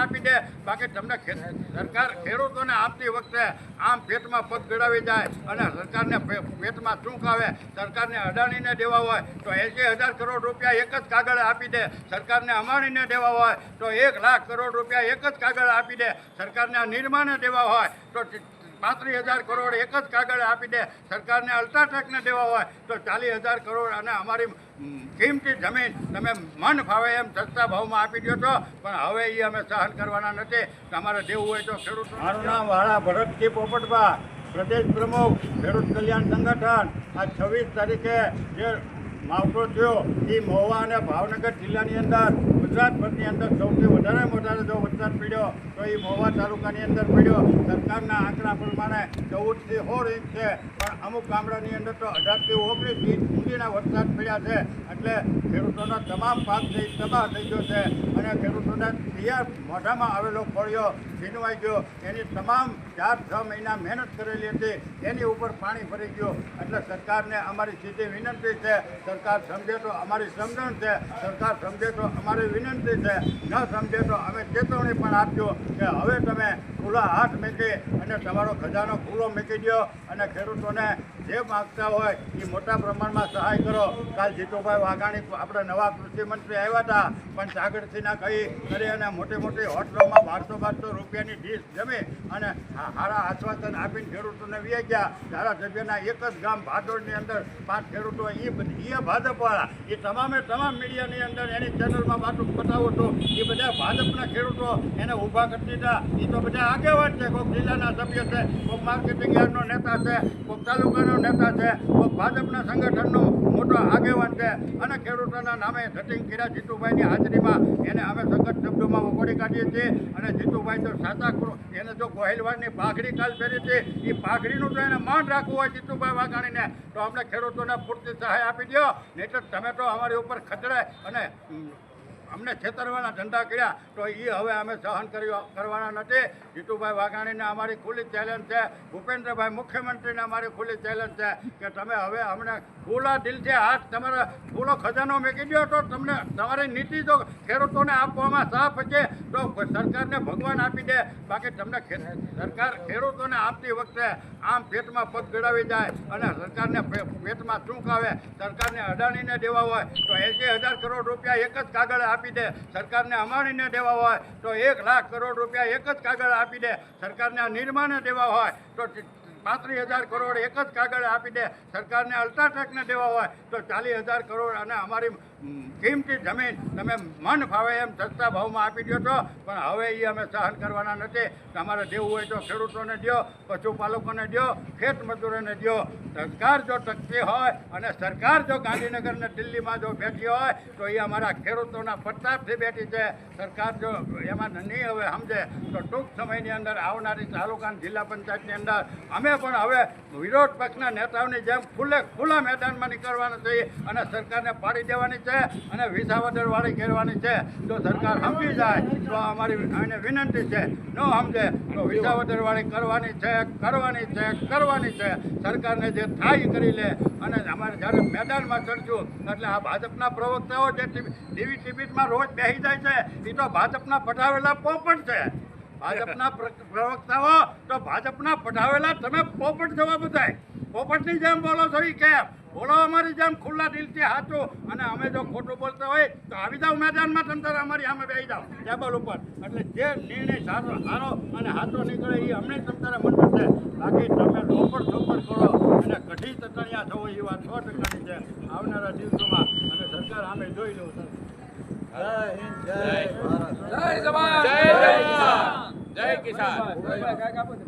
આપી દે. બાકી તમને સરકાર ખેડૂતોને આપતી વખતે આમ પેટમાં પગ ગળાવી જાય અને સરકારને પેટમાં ચૂંક આવે, સરકારને અડાણીને દેવા હોય, તો એંસી હજાર કરોડ રૂપિયા એક જ કાગળ આપી દે. સરકારને અમાણીને દેવા હોય, તો એક લાખ કરોડ રૂપિયા એક જ કાગળ આપી દે. સરકારને નિર્માણે દેવા હોય, તો પાંત્રીસ હજાર કરોડ એક જ કાગળ આપી દે. સરકારને અલ્ટ્રાટેકને દેવા હોય તો ચાલીસ હજાર કરોડ અને અમારી કિંમતી જમીન તમે મન ફાવે એમ સસ્તા ભાવમાં આપી દો છો. પણ હવે એ અમે સહન કરવાના નથી. તમારે દેવું હોય તો ખેડૂતો મારું નામ વાળા ભરતજી પોપટભા પ્રદેશ પ્રમુખ ખેડૂત કલ્યાણ સંગઠન. આ છવ્વીસ તારીખે જે માવઠો થયો. એ મહુવા અને ભાવનગર જિલ્લાની અંદર, ગુજરાતભરની અંદર સૌથી વધારે વધારે જો વરસાદ પડ્યો, તો એ મહુવા તાલુકાની અંદર પડ્યો. સરકારના આંકડા પ્રમાણે ચૌદથી સોળ ઇંચ છે. પણ અમુક ગામડાની અંદર તો અઢારથી ઓગણીસ ઇંચ સુધીના વરસાદ પડ્યા છે. એટલે ખેડૂતોનો તમામ પાક છે તબાહ થઈ ગયો છે. અને ખેડૂતોને તૈયાર મોઢામાં આવેલો ફળિયો છીનવાઈ ગયો. એની તમામ ચાર છ મહિના મહેનત કરેલી હતી. એની ઉપર પાણી ભરી ગયું. એટલે સરકારને અમારી સીધી વિનંતી છે સરકાર સમજે તો અમારી સમજણ છે, સરકાર સમજે તો અમારી વિનંતી છે. ન સમજે તો અમે ચેતવણી પણ આપજો કે હવે તમે ખુલ્લા હાથ મૂકી અને તમારો ખજાનો ખુલ્લો મૂકી દો અને ખેડૂતોને જે માગતા હોય એ મોટા પ્રમાણમાં સહાય કરો. કાલ જીતુભાઈ વાઘાણી આપણે નવા કૃષિમંત્રી આવ્યા હતા, પણ સાગરસિંહના કહી કરી અને મોટી મોટી હોટલોમાં બારસો બારસો રૂપિયાની ડીશ જમી અને સારા આશ્વાસન આપીને ખેડૂતોને વ્યાઈ ગયા ધારાસભ્યના એક જ ગામ ભાદોડની અંદર પાંચ ખેડૂતો એ બધી એ ભાજપવાળા, એ તમામે તમામ મીડિયાની અંદર એની ચેનલમાં બાટું બતાવો તો એ બધા ભાજપના ખેડૂતો એને ઊભા કરી દીધા. એ તો બધા આગેવાન છે, કોઈક જિલ્લાના સભ્ય છે, કોઈક માર્કેટિંગ યાર્ડનો નેતા છે, કોઈક તાલુકાનો નેતા છે, કોઈક ભાજપના સંગઠનનો મોટો આગેવાન છે. અને ખેડૂતોના નામે ધટિંગ કર્યા. જીતુભાઈની હાજરીમાં એને અમે સખત શબ્દોમાં વખોડી કાઢીએ છીએ. અને જીતુભાઈ તો સાચા એને જો ગોહિલવાડની પાઘડી કાલ પહેરી છે એ પાઘડીનું તો એને માન રાખવું હોય જીતુભાઈ વાઘાણીને. તો અમને ખેડૂતોને પૂરતી સહાય આપી દો નહીં તો તમે તો અમારી ઉપર ખતરે અને અમને છેતરવાના ધંધા કર્યા તો એ હવે અમે સહન કરવાના નથી. જીતુભાઈ વાઘાણીને અમારી ખુલ્લી ચેલેન્જ છે. ભૂપેન્દ્રભાઈ મુખ્યમંત્રીને અમારી ખુલ્લી ચેલેન્જ છે કે તમે હવે અમને ખુલ્લા દિલથી હાથ તમારા ખુલ્લો ખજાનો મેકી દો તો તમને તમારી નીતિ જો ખેડૂતોને આપવામાં સાફ છે, તો સરકારને ભગવાન આપી દે. બાકી તમને સરકાર ખેડૂતોને આપતી વખતે આમ પેટમાં પગ ગળાવી જાય અને સરકારને પેટમાં ખાવે સરકારને અડાણીને દેવા હોય, તો એસી હજાર કરોડ રૂપિયા એક જ કાગળ આપી દે, સરકારને અમાણીને દેવા હોય, તો એક લાખ કરોડ રૂપિયા એક જ કાગળ આપી દે, સરકારને નિર્માને દેવા હોય, તો પાંત્રીસ હજાર કરોડ એક જ કાગળ આપી દે, સરકારને અલ્ટ્રાટેકને દેવા હોય, તો ચાલીસ હજાર કરોડ અને અમારી કિંમતી જમીન તમે મન ફાવે એમ સસ્તા ભાવમાં આપી દો છો પણ હવે એ અમે સહન કરવાના નથી. તમારે દેવું હોય તો ખેડૂતોને દો પશુપાલકોને દો ખેત મજૂરોને દો સરકાર જો ટકતી હોય અને સરકાર જો ગાંધીનગર અને દિલ્હીમાં જો બેઠી હોય, તો એ અમારા ખેડૂતોના પ્રતાપથી બેઠી છે. સરકાર જો એમાં નહીં હવે સમજે, તો ટૂંક સમયની અંદર આવનારી તાલુકા જિલ્લા પંચાયતની અંદર અમે પણ હવે વિરોધ પક્ષના નેતાઓની જેમ ખુલ્લે ખુલ્લા મેદાનમાં નીકળવાના છીએ અને સરકારને પાડી દેવાની છે. અને વિસાવદરવાળી કરવાની છે. જો સરકાર સમજી જાય, તો અમારી એને વિનંતી છે. ન સમજે તો વિસાવદરવાળી કરવાની છે કરવાની છે કરવાની છે. સરકારને જે થાય કરી લે, અને અમારે જ્યારે મેદાનમાં ચડશું, એટલે આ ભાજપના પ્રવક્તાઓ જે ટીવી ટિબિટમાં રોજ બેસી જાય છે એ તો ભાજપના પઠાવેલા પોપટ છે. ભાજપના પ્ર- પ્રવક્તાઓ, તો ભાજપના પઠાવેલા તમે પોપટ જવા બધાય પોપટની જેમ બોલો છો એ કેમ? બોલો અમારી જેમ ખુલ્લા દિલથી હાચો અને અમે જો ખોટું બોલતા હોય તો આવી જાઓ મેદાનમાં તમ અમારી સામે બેસી જાઓ. ટેબલ ઉપર. એટલે જે નિર્ણય સારો સારો અને હાચો નીકળે એ અમને તમ મન મંજૂર છે. બાકી તમે રોપડ ચોપડ કરો અને કઢી તતણિયા થવો એ વાત સો ટકાની છે. આવનારા દિવસોમાં અમે સરકાર સામે જોઈ લઉં સર. જય જવાન. જય કિસાન જય કિસાન. ઊભા રહો એક